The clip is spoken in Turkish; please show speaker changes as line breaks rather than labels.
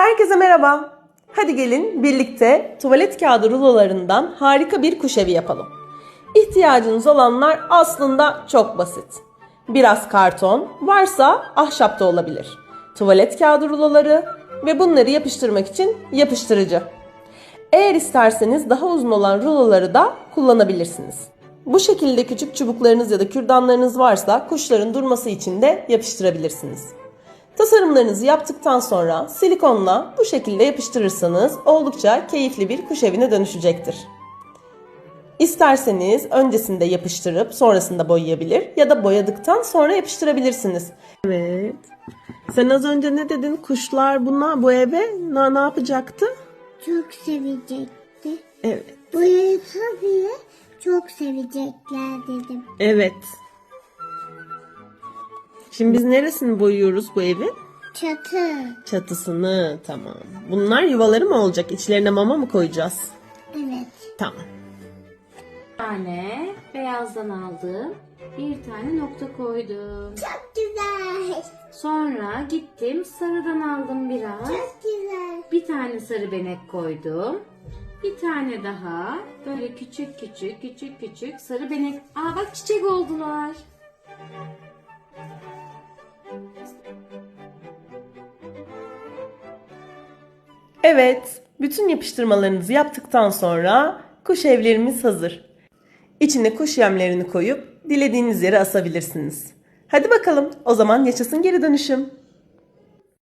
Herkese merhaba. Hadi gelin birlikte tuvalet kağıdı rulolarından harika bir kuş evi yapalım. İhtiyacınız olanlar aslında çok basit. Biraz karton, varsa ahşap da olabilir. Tuvalet kağıdı ruloları ve bunları yapıştırmak için yapıştırıcı. Eğer isterseniz daha uzun olan ruloları da kullanabilirsiniz. Bu şekilde küçük çubuklarınız ya da kürdanlarınız varsa kuşların durması için de yapıştırabilirsiniz. Tasarımlarınızı yaptıktan sonra silikonla bu şekilde yapıştırırsanız oldukça keyifli bir kuş evine dönüşecektir. İsterseniz öncesinde yapıştırıp sonrasında boyayabilir ya da boyadıktan sonra yapıştırabilirsiniz. Evet. Sen az önce ne dedin? Kuşlar bunlar bu eve ne, ne yapacaktı?
Çok sevecekti.
Evet.
Bu evi tabii çok sevecekler dedim.
Evet. Şimdi biz neresini boyuyoruz bu evin?
Çatı.
Çatısını. Tamam. Bunlar yuvaları mı olacak? İçlerine mama mı koyacağız?
Evet.
Tamam.
Bir tane beyazdan aldım. Bir tane nokta koydum.
Çok güzel.
Sonra gittim sarıdan aldım biraz.
Çok güzel.
Bir tane sarı benek koydum. Bir tane daha böyle küçük küçük küçük küçük sarı benek. Aa bak çiçek oldular.
Evet, bütün yapıştırmalarınızı yaptıktan sonra kuş evlerimiz hazır. İçine kuş yemlerini koyup dilediğiniz yere asabilirsiniz. Hadi bakalım, o zaman yaşasın geri dönüşüm.